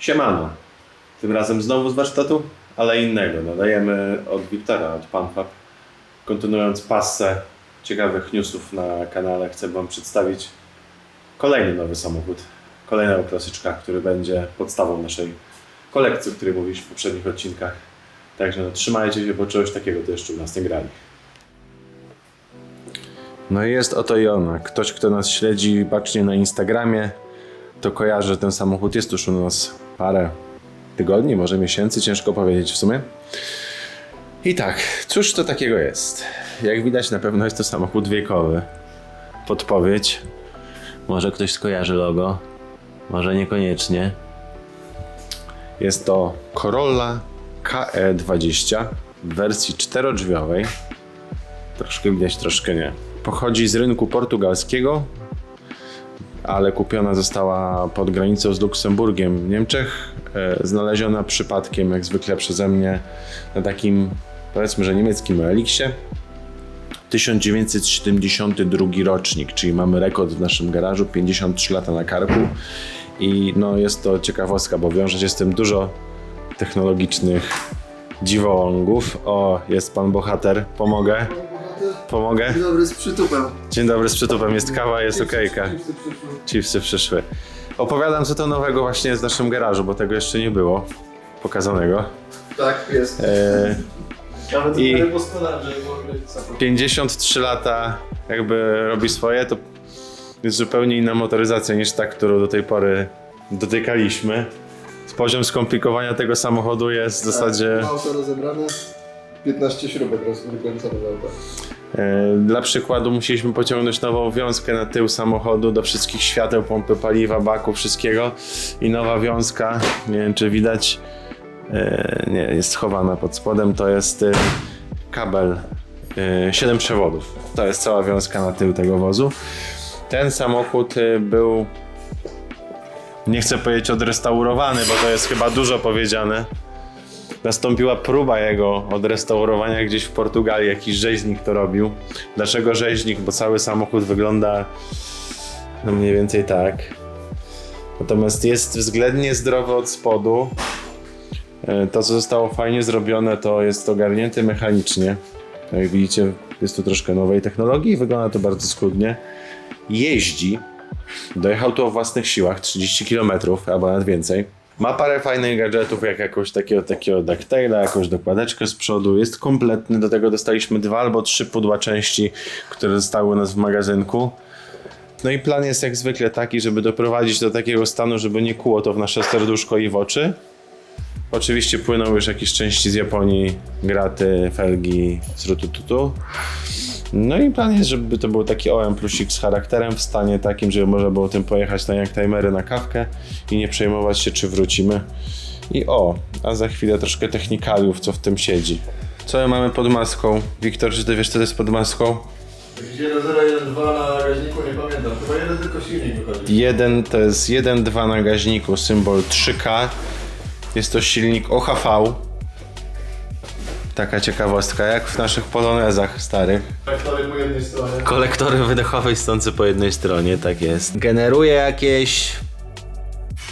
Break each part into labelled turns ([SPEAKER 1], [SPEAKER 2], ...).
[SPEAKER 1] Siemano. Tym razem znowu z warsztatu, ale innego. Nadajemy od Wiktora, od PanFab. Kontynuując passę ciekawych newsów na kanale, chcę Wam przedstawić kolejny nowy samochód. Kolejnego klasyczka, który będzie podstawą naszej kolekcji, o której mówiliśmy w poprzednich odcinkach. Także no, trzymajcie się, bo czegoś takiego to jeszcze u nas nie grali. No i jest oto i ona. Ktoś, kto nas śledzi bacznie na Instagramie, to kojarzy, że ten samochód jest już u nas parę tygodni, może miesięcy, ciężko powiedzieć w sumie. I tak, cóż to takiego jest? Jak widać, na pewno jest to samochód wiekowy. Podpowiedź. Może ktoś skojarzy logo, może niekoniecznie. Jest to Corolla KE20 w wersji czterodrzwiowej. Troszkę widać, troszkę nie. Pochodzi z rynku portugalskiego, ale kupiona została pod granicą z Luksemburgiem w Niemczech. E, znaleziona przypadkiem, jak zwykle przeze mnie, na takim powiedzmy, że niemieckim Eliksie. 1972 rocznik, czyli mamy rekord w naszym garażu, 53 lata na karku. I no, jest to ciekawostka, bo wiąże się z tym dużo technologicznych dziwołągów. O, jest pan bohater, pomogę. Pomogę.
[SPEAKER 2] Dzień dobry z przytupem.
[SPEAKER 1] Dzień dobry, z przytupem jest kawa, jest okejka. Chipsy przyszły. Opowiadam co to nowego właśnie z naszym garażu, bo tego jeszcze nie było pokazanego.
[SPEAKER 2] Tak, jest.
[SPEAKER 1] E,
[SPEAKER 2] Nawet
[SPEAKER 1] i-
[SPEAKER 2] gospodarze mogę zapomnieć.
[SPEAKER 1] 53 lata jakby robi swoje, to jest zupełnie inna motoryzacja niż ta, którą do tej pory dotykaliśmy. Poziom skomplikowania tego samochodu jest w zasadzie...
[SPEAKER 2] Auto rozebrane, 15 śrubek rozkręcone w auto.
[SPEAKER 1] E, Dla przykładu musieliśmy pociągnąć nową wiązkę na tył samochodu do wszystkich świateł, pompy paliwa, baku, wszystkiego i nowa wiązka, nie wiem czy widać, e, nie, jest schowana pod spodem, to jest e, kabel, 7 przewodów. To jest cała wiązka na tył tego wozu. Ten samochód był, nie chcę powiedzieć odrestaurowany, bo to jest chyba dużo powiedziane, nastąpiła próba jego odrestaurowania gdzieś w Portugalii. Jakiś rzeźnik to robił. Dlaczego rzeźnik? Bo cały samochód wygląda no mniej więcej tak. Natomiast jest względnie zdrowy od spodu. E, To, co zostało fajnie zrobione, to jest ogarnięte mechanicznie. Jak widzicie, jest tu troszkę nowej technologii i wygląda to bardzo schludnie. Jeździ. Dojechał tu o własnych siłach 30 km albo nawet więcej. Ma parę fajnych gadżetów, jak jakąś takiego, takiego ducktaila, jakąś dokładeczkę z przodu. Jest kompletny, do tego dostaliśmy dwa albo trzy pudła części, które zostały u nas w magazynku. No i plan jest jak zwykle taki, żeby doprowadzić do takiego stanu, żeby nie kuło to w nasze serduszko i w oczy. Oczywiście płyną już jakieś części z Japonii, graty, felgi z rutututu. No i plan jest, żeby to był taki OM plusik z charakterem w stanie takim, żeby można było tym pojechać na jak timery na kawkę i nie przejmować się, czy wrócimy. I o, a za chwilę troszkę technikaliów, co w tym siedzi. Co my mamy pod maską? Wiktor, czy ty wiesz, co to jest pod maską?
[SPEAKER 2] Gdzie 012 na gaźniku, nie pamiętam. Chyba jeden tylko silnik wychodzi.
[SPEAKER 1] Jeden to jest 1.2 na gaźniku, symbol 3K. Jest to silnik OHV. Taka ciekawostka, jak w naszych polonezach starych.
[SPEAKER 2] Traktory po jednej stronie.
[SPEAKER 1] Kolektory wydechowej stący po jednej stronie, tak jest. Generuje jakieś,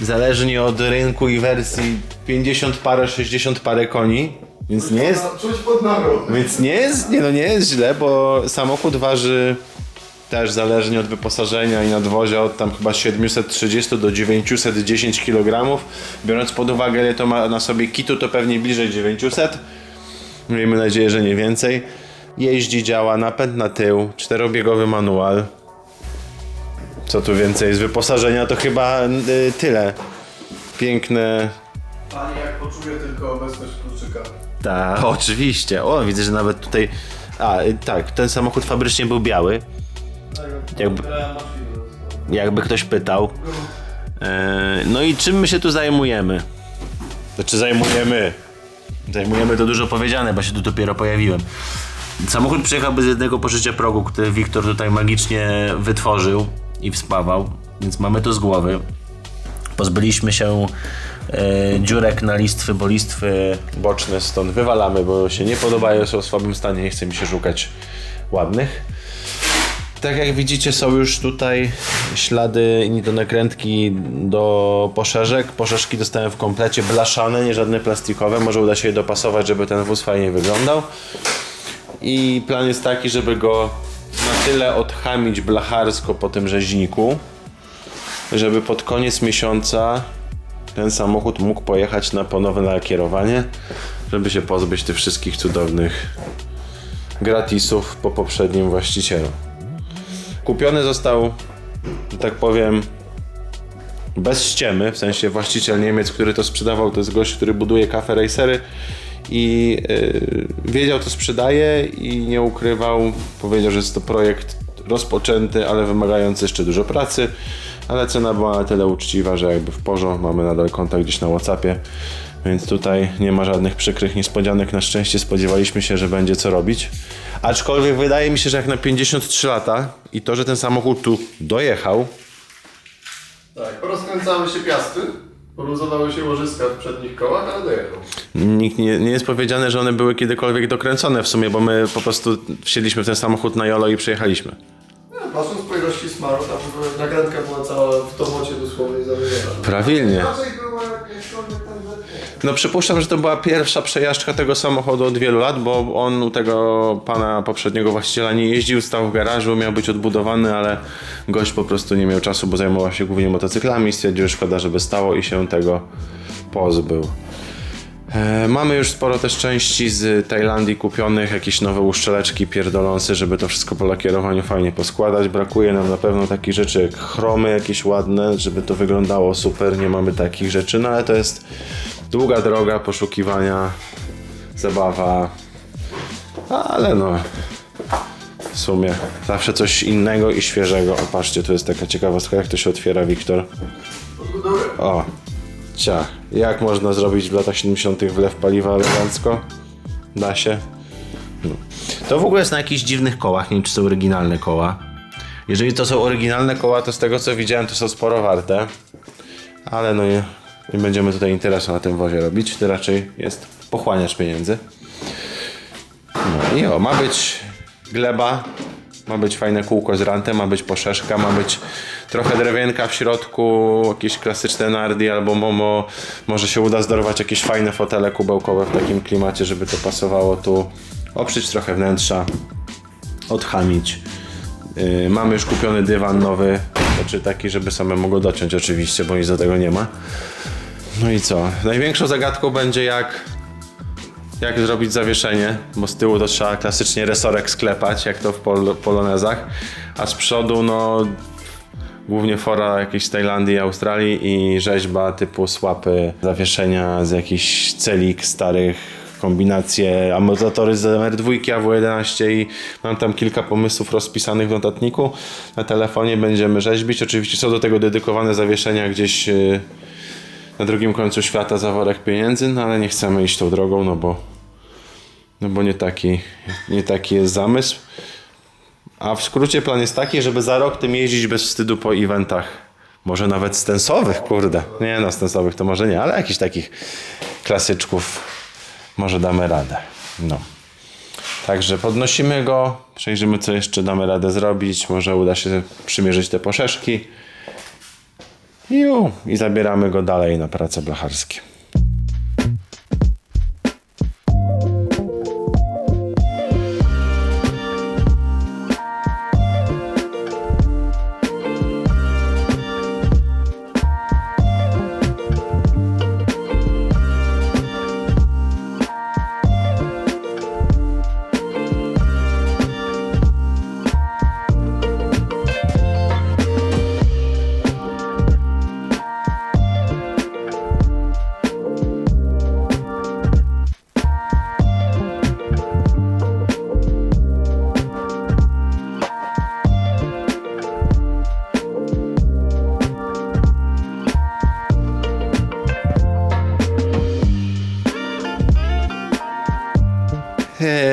[SPEAKER 1] zależnie od rynku i wersji, 50 parę, 60 parę koni. Więc nie jest,
[SPEAKER 2] Czuć pod nogą.
[SPEAKER 1] więc nie jest, nie, no nie jest źle, bo samochód waży też zależnie od wyposażenia i nadwozia od tam chyba 730 do 910 kg. Biorąc pod uwagę ile to ma na sobie kitu, to pewnie bliżej 900. Miejmy nadzieję, że nie więcej. Jeździ, działa, napęd na tył, czterobiegowy manual. Co tu więcej z wyposażenia to chyba y, tyle. Piękne.
[SPEAKER 2] Pani jak poczuje tylko obecność kluczyka.
[SPEAKER 1] Tak, oczywiście. O, widzę, że nawet tutaj. A, y, tak, ten samochód fabrycznie był biały. Jakby- Jakby ktoś pytał. E, no i czym my się tu zajmujemy? Znaczy zajmujemy. Zajmujemy to dużo powiedziane, bo się tu dopiero pojawiłem. Samochód przyjechał bez jednego poszycia progu, który Wiktor tutaj magicznie wytworzył i wspawał, więc mamy to z głowy. Pozbyliśmy się e, dziurek na listwy, bo listwy boczne stąd wywalamy, bo się nie podobają, są w słabym stanie, nie chce mi się szukać ładnych. Tak jak widzicie są już tutaj ślady i do do poszerzek. Poszerzki dostałem w komplecie blaszane, nie żadne plastikowe. Może uda się je dopasować, żeby ten wóz fajnie wyglądał. I plan jest taki, żeby go na tyle odchamić blacharsko po tym rzeźniku, żeby pod koniec miesiąca ten samochód mógł pojechać na ponowne lakierowanie, żeby się pozbyć tych wszystkich cudownych gratisów po poprzednim właścicielu. Kupiony został, że tak powiem, bez ściemy, w sensie właściciel Niemiec, który to sprzedawał, to jest gość, który buduje kafe racery i yy, wiedział, co sprzedaje i nie ukrywał. Powiedział, że jest to projekt rozpoczęty, ale wymagający jeszcze dużo pracy, ale cena była na tyle uczciwa, że jakby w porządku mamy nadal kontakt gdzieś na Whatsappie, więc tutaj nie ma żadnych przykrych niespodzianek. Na szczęście spodziewaliśmy się, że będzie co robić. Aczkolwiek wydaje mi się, że jak na 53 lata i to, że ten samochód tu dojechał,
[SPEAKER 2] Tak, porozkręcały się piasty, poluzowały się łożyska w przednich kołach, ale dojechał.
[SPEAKER 1] Nikt nie, nie jest powiedziane, że one były kiedykolwiek dokręcone w sumie, bo my po prostu wsiedliśmy w ten samochód na jolo i przejechaliśmy.
[SPEAKER 2] No, patrząc po ilości smaru, tam w ogóle nagrętka była cała w tomocie dosłownie zamieniona.
[SPEAKER 1] Prawilnie.
[SPEAKER 2] Raczej
[SPEAKER 1] No przypuszczam, że to była pierwsza przejażdżka tego samochodu od wielu lat, bo on u tego pana poprzedniego właściciela nie jeździł, stał w garażu, miał być odbudowany, ale gość po prostu nie miał czasu, bo zajmował się głównie motocyklami, stwierdził, że szkoda, żeby stało i się tego pozbył. E, Mamy już sporo też części z Tajlandii kupionych, jakieś nowe uszczeleczki, pierdolące, żeby to wszystko po lakierowaniu fajnie poskładać. Brakuje nam na pewno takich rzeczy jak chromy jakieś ładne, żeby to wyglądało super, nie mamy takich rzeczy, no ale to jest długa droga poszukiwania, zabawa, ale no w sumie zawsze coś innego i świeżego. O, patrzcie, tu jest taka ciekawostka, jak to się otwiera, Wiktor. O, ciach. Jak można zrobić w latach 70. wlew paliwa elegancko? Da się. No. To w ogóle jest na jakichś dziwnych kołach, nie wiem czy są oryginalne koła. Jeżeli to są oryginalne koła, to z tego co widziałem, to są sporo warte. Ale no nie, nie będziemy tutaj interesu na tym wozie robić. To raczej jest pochłaniacz pieniędzy. No i o, ma być gleba, ma być fajne kółko z rantem, ma być poszeszka, ma być trochę drewienka w środku, jakieś klasyczne nardi albo momo. Może się uda zdorować jakieś fajne fotele kubełkowe w takim klimacie, żeby to pasowało tu. Oprzeć trochę wnętrza, odchamić. Yy, mamy już kupiony dywan nowy, znaczy taki, żeby samemu go dociąć oczywiście, bo nic do tego nie ma. No i co? Największą zagadką będzie jak jak zrobić zawieszenie, bo z tyłu to trzeba klasycznie resorek sklepać, jak to w pol polonezach, a z przodu no głównie fora jakiejś z Tajlandii, Australii i rzeźba typu słapy, zawieszenia z jakichś celik starych, kombinacje, amortyzatory z MR2, AW11 i mam tam kilka pomysłów rozpisanych w notatniku. Na telefonie będziemy rzeźbić. Oczywiście są do tego dedykowane zawieszenia gdzieś yy, na drugim końcu świata za worek pieniędzy, no ale nie chcemy iść tą drogą, no bo, no bo nie, taki, nie taki jest zamysł. A w skrócie plan jest taki, żeby za rok tym jeździć bez wstydu po eventach. Może nawet stensowych, kurde. Nie no, stensowych to może nie, ale jakichś takich klasyczków może damy radę. No. Także podnosimy go, przejrzymy co jeszcze damy radę zrobić, może uda się przymierzyć te poszeszki. Ju, I zabieramy go dalej na prace blacharskie.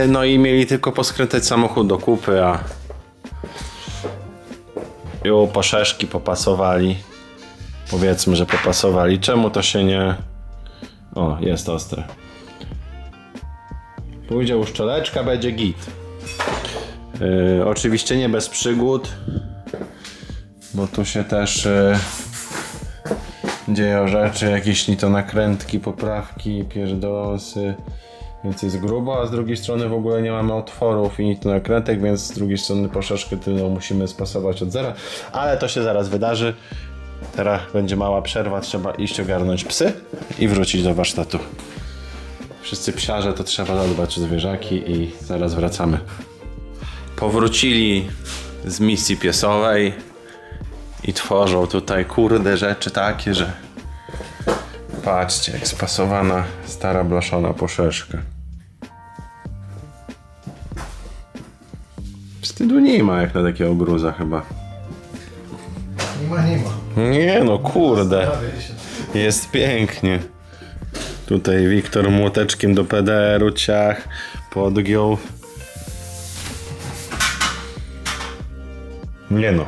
[SPEAKER 1] No i mieli tylko poskręcać samochód do kupy, a jo, poszeszki popasowali. Powiedzmy, że popasowali. Czemu to się nie... O, jest ostre. Pójdzie uszczeleczka, będzie git. Yy, oczywiście nie bez przygód, bo tu się też yy, dzieją rzeczy, jakieś ni to nakrętki, poprawki, pierdoląsy, więc jest grubo, a z drugiej strony w ogóle nie mamy otworów i nakrętek, więc z drugiej strony poszeszkę tylną musimy spasować od zera, ale to się zaraz wydarzy. Teraz będzie mała przerwa, trzeba iść ogarnąć psy i wrócić do warsztatu. Wszyscy psiarze to trzeba zadbać o zwierzaki i zaraz wracamy. Powrócili z misji piesowej i tworzą tutaj kurde rzeczy takie, że patrzcie jak spasowana stara blaszana poszeszka. Wstydu nie ma jak na takiego gruza chyba.
[SPEAKER 2] Nie ma, nie ma.
[SPEAKER 1] Nie no kurde. Jest pięknie. Tutaj Wiktor młoteczkiem do PDR-u ciach podgiął. Nie no.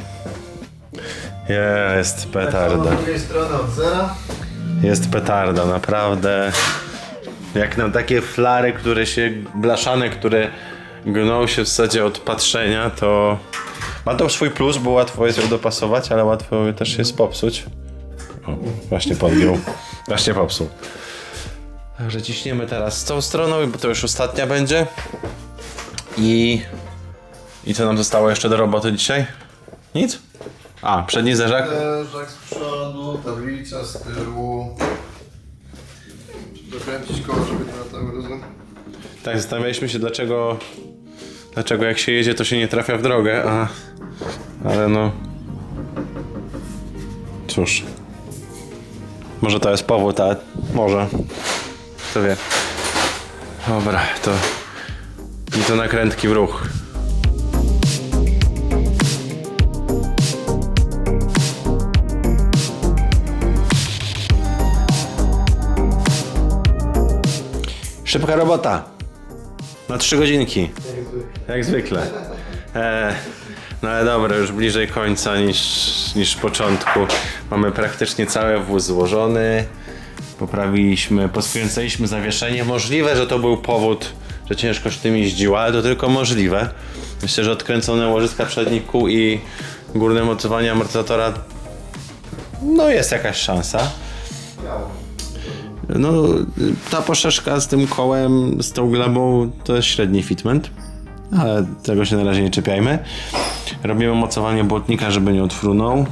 [SPEAKER 1] Jest
[SPEAKER 2] Tak,
[SPEAKER 1] petarda.
[SPEAKER 2] z drugiej strony od zera.
[SPEAKER 1] Jest petarda, naprawdę. Jak na takie flary, które się, blaszane, które gną się w zasadzie od patrzenia, to ma to swój plus, bo łatwo jest ją dopasować, ale łatwo też jest popsuć. O, właśnie podgiął. Właśnie popsuł. Także ciśniemy teraz z tą stroną, bo to już ostatnia będzie. I... I co nam zostało jeszcze do roboty dzisiaj? Nic? A, przedni zerzak?
[SPEAKER 2] Leżak z przodu, tablica z tyłu. Dokręcić koło, żeby.
[SPEAKER 1] Tak, zastanawialiśmy się dlaczego, dlaczego jak się jedzie to się nie trafia w drogę, a, ale no, cóż, może to jest powód, ale może, kto wie. Dobra, to i to nakrętki w ruch. Szybka robota. Na trzy godzinki. Jak zwykle. E, no ale dobra, już bliżej końca niż, niż początku. Mamy praktycznie cały wóz złożony. Poprawiliśmy, poskręcaliśmy zawieszenie. Możliwe, że to był powód, że ciężko się tym jeździło, ale to tylko możliwe. Myślę, że odkręcone łożyska przednich kół i górne mocowanie amortyzatora no jest jakaś szansa. No, ta poszeszka z tym kołem, z tą glebą to jest średni fitment, ale tego się na razie nie czepiajmy. Robimy mocowanie błotnika, żeby nie odfrunął.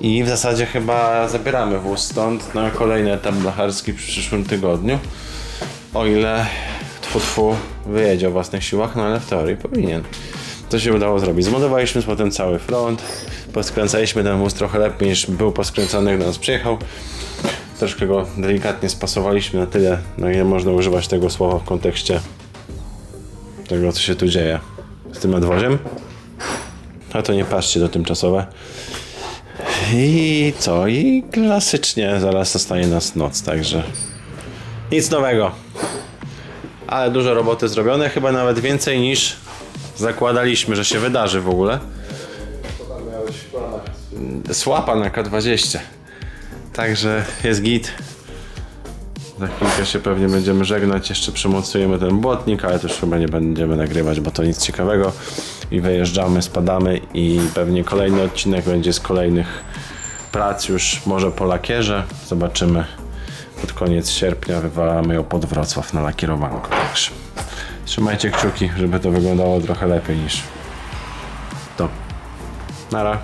[SPEAKER 1] I w zasadzie chyba zabieramy wóz stąd na kolejny etap blacharski w przyszłym tygodniu. O ile tfu, tfu wyjedzie o własnych siłach, no ale w teorii powinien. To się udało zrobić. Zmontowaliśmy potem cały front, poskręcaliśmy ten wóz trochę lepiej niż był poskręcony, gdy nas przyjechał. Troszkę go delikatnie spasowaliśmy na tyle, na ile można używać tego słowa w kontekście tego, co się tu dzieje z tym nadwoziem. A to nie patrzcie do tymczasowe. I co? I klasycznie zaraz zostaje nas noc, także nic nowego. Ale dużo roboty zrobione, chyba nawet więcej niż zakładaliśmy, że się wydarzy w ogóle. Słapa na K20. Także jest git. Za chwilkę się pewnie będziemy żegnać, jeszcze przemocujemy ten błotnik, ale już chyba nie będziemy nagrywać, bo to nic ciekawego. I wyjeżdżamy, spadamy i pewnie kolejny odcinek będzie z kolejnych prac już może po lakierze. Zobaczymy. Pod koniec sierpnia wywalamy ją pod Wrocław na lakierowanko. Także trzymajcie kciuki, żeby to wyglądało trochę lepiej niż to. Nara.